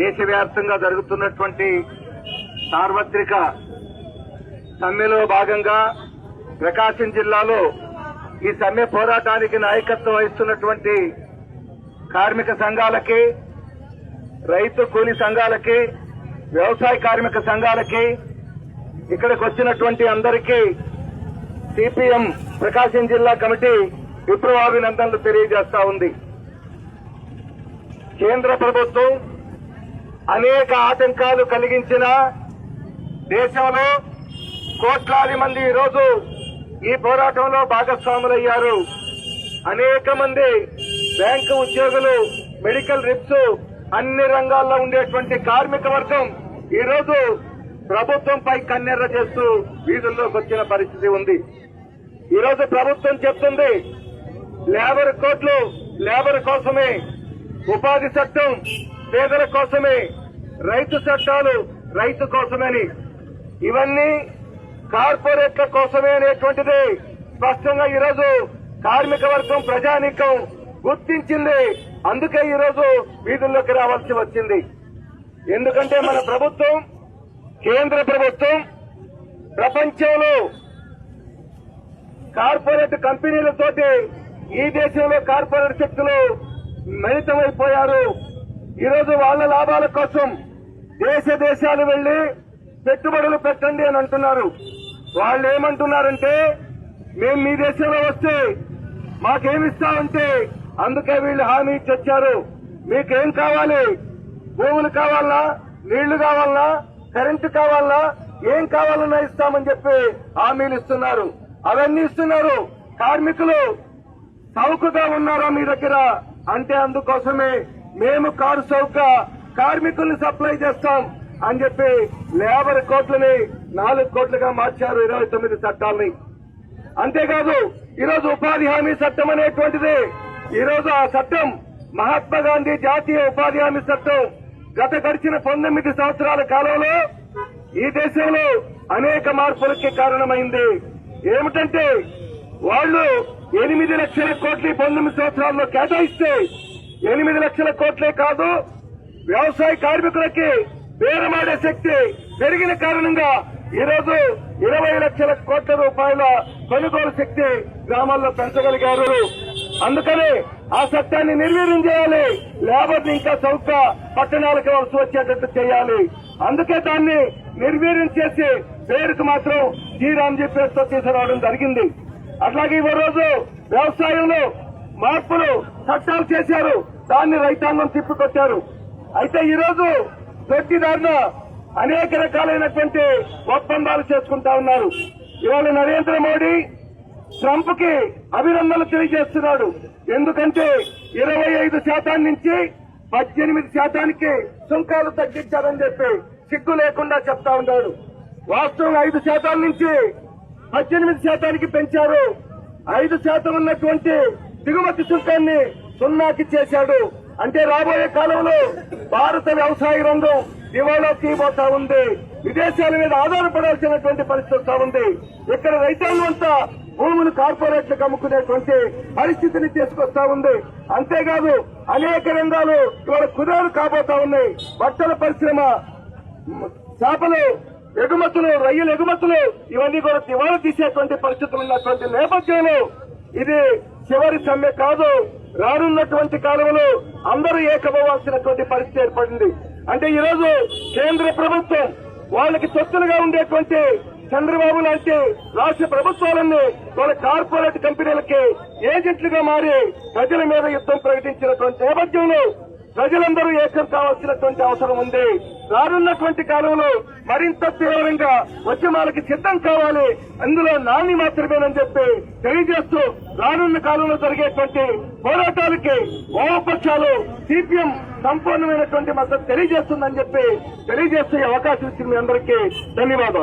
దేశవ్యాప్తంగా జరుగుతున్నటువంటి సార్వత్రిక సమ్మెలో భాగంగా ప్రకాశం జిల్లాలో ఈ సమ్మె పోరాటానికి నాయకత్వం వహిస్తున్నటువంటి కార్మిక సంఘాలకి రైతు కూలి సంఘాలకి వ్యవసాయ కార్మిక సంఘాలకి ఇక్కడికి వచ్చినటువంటి అందరికీ సిపిఎం ప్రకాశం జిల్లా కమిటీ విప్లవాభినందనలు తెలియజేస్తా ఉంది. కేంద్ర ప్రభుత్వం అనేక ఆటంకాలు కలిగించిన దేశంలో కోట్లాది మంది ఈరోజు ఈ పోరాటంలో భాగస్వాములయ్యారు. అనేక మంది బ్యాంకు ఉద్యోగులు మెడికల్ రిప్స్ అన్ని రంగాల్లో ఉండేటువంటి కార్మిక వర్గం ఈరోజు ప్రభుత్వంపై కన్నెర్ర చేస్తూ వీధుల్లోకి వచ్చిన పరిస్థితి ఉంది. ఈరోజు ప్రభుత్వం చెప్తుంది లేబర్ కోట్లు లేబర్ కోసమే ఉపాధి చట్టం పేదల కోసమే రైతు చట్టాలు రైతు కోసమని. ఇవన్నీ కార్పొరేట్ల కోసమే అనేటువంటిది. స్పష్టంగా ఈరోజు కార్మిక వర్గం ప్రజానీకం గుర్తించింది. అందుకే ఈరోజు వీధుల్లోకి రావాల్సి వచ్చింది. ఎందుకంటే మన ప్రభుత్వం కేంద్ర ప్రభుత్వం ప్రపంచంలో కార్పొరేట్ కంపెనీలతోటి ఈ దేశంలో కార్పొరేట్ శక్తులు మిళితమైపోయారు. ఈరోజు వాళ్ళ లాభాల కోసం దేశ దేశాలు వెళ్ళి పెట్టుబడులు పెట్టండి అని అంటున్నారు. వాళ్ళు ఏమంటున్నారంటే మేము మీ దేశంలో వస్తే మాకేమిస్తామంటే అందుకే వీళ్ళు హామీ ఇచ్చి వచ్చారు మీకేం కావాలి? భూములు కావాలనా? నీళ్ళు కావాలనా? కరెంటు కావాలనా? ఏం కావాలన్నా ఇస్తామని చెప్పి హామీలు ఇస్తున్నారు. అవన్నీ ఇస్తున్నారు. కార్మికులు చౌకగా ఉన్నారా మీ దగ్గర? అంటే అందుకోసమే మేము కారు చౌక కార్మికుల్ని సప్లై చేస్తాం అని చెప్పి లేబర్ కోట్లని నాలుగు కోట్లుగా మార్చారు ఇరవై తొమ్మిది చట్టాలని. అంతేకాదు ఈరోజు ఉపాధి హామీ చట్టం అనేటువంటిది. ఈరోజు ఆ చట్టం మహాత్మా గాంధీ జాతీయ ఉపాధి హామీ చట్టం. గత గడిచిన పంతొమ్మిది సంవత్సరాల కాలంలో ఈ దేశంలో అనేక మార్పులకి కారణమైంది. ఏమిటంటే వాళ్ళు ఎనిమిది లక్షల కోట్లు పంతొమ్మిది సంవత్సరాల్లో కేటాయిస్తే ఎనిమిది లక్షల కోట్లే కాదు వ్యవసాయ కార్మికులకి పేరమాడే శక్తి పెరిగిన కారణంగా ఈరోజు ఇరవై లక్షల కోట్ల రూపాయల కొనుగోలు శక్తి గ్రామాల్లో పెంచగలిగారు. అందుకనే ఆ చట్టాన్ని నిర్వీర్యం చేయాలి లేబర్ని ఇంకా చౌక పట్టణాలకు వలస వచ్చేటట్టు చేయాలి. అందుకే దాన్ని నిర్వీర్యం చేసి పేరుకు మాత్రం జీరాంజీ పేరుతో తీసుకురావడం జరిగింది. అట్లాగే ఈ రోజు వ్యవసాయంలో మార్పులు చట్టాలు చేశారు. దాన్ని రైతాంగం తిప్పికొట్టారు. అయితే ఈరోజు రోజు అనేక రకాలైనటువంటి ఒప్పందాలు చేసుకుంటా ఉన్నారు. ఇవాళ నరేంద్ర మోడీ ట్రంప్కి అభినందనలు తెలియజేస్తున్నాడు. ఎందుకంటే ఇరవై ఐదు శాతం నుంచి పద్దెనిమిది శాతానికి సుంకాలు తగ్గించారని చెప్పి సిగ్గు లేకుండా చెప్తా ఉన్నాడు. వాస్తవం ఐదు శాతం నుంచి పద్దెనిమిది శాతానికి పెంచారు. ఐదు శాతం ఉన్నటువంటి దిగుమతి సుంకాన్ని సున్నాకి చేశాడు. అంటే రాబోయే కాలంలో భారత వ్యవసాయ రంగం దివాళా తీయబోతా ఉంది. విదేశాల మీద ఆధారపడాల్సినటువంటి పరిస్థితి వస్తా ఉంది. ఇక్కడ రైతాంగం అంతా భూములు కార్పొరేట్లకు అమ్ముకునేటువంటి పరిస్థితిని తీసుకొస్తా ఉంది. అంతేకాదు అనేక రంగాలు ఇవాళ కుదరలు కాబోతా ఉన్నాయి. బట్టల పరిశ్రమ చేపలు ఎగుమతులు రొయ్యల ఎగుమతులు ఇవన్నీ కూడా దివాళా తీసేటువంటి పరిస్థితులు ఉన్నటువంటి నేపథ్యంలో ఇది చివరి సమ్మె కాదు రానున్నటువంటి కాలంలో అందరూ ఏకమవ్వాల్సినటువంటి పరిస్థితి ఏర్పడింది. అంటే ఈరోజు కేంద్ర ప్రభుత్వం వాళ్ళకి తొత్తులుగా ఉండేటువంటి చంద్రబాబు లాంటి రాష్ట్ర ప్రభుత్వాలన్నీ వాళ్ళ కార్పొరేట్ కంపెనీలకి ఏజెంట్లుగా మారి ప్రజల మీద యుద్ధం ప్రకటించినటువంటి నేపథ్యంలో ప్రజలందరూ ఏకం కావాల్సినటువంటి అవసరం ఉంది. రానున్నటువంటి కాలంలో మరింత తీవ్రంగా ఉద్యమాలకి సిద్ధం కావాలి. అందులో నాని మాత్రమేనని చెప్పి తెలియజేస్తూ రానున్న కాలంలో జరిగేటువంటి పోరాటాలకి వామపక్షాలు సిపిఎం సంపూర్ణమైనటువంటి మద్దతు తెలియజేస్తుందని చెప్పి తెలియజేసే అవకాశం ఇచ్చిన మీ అందరికీ ధన్యవాదాలు.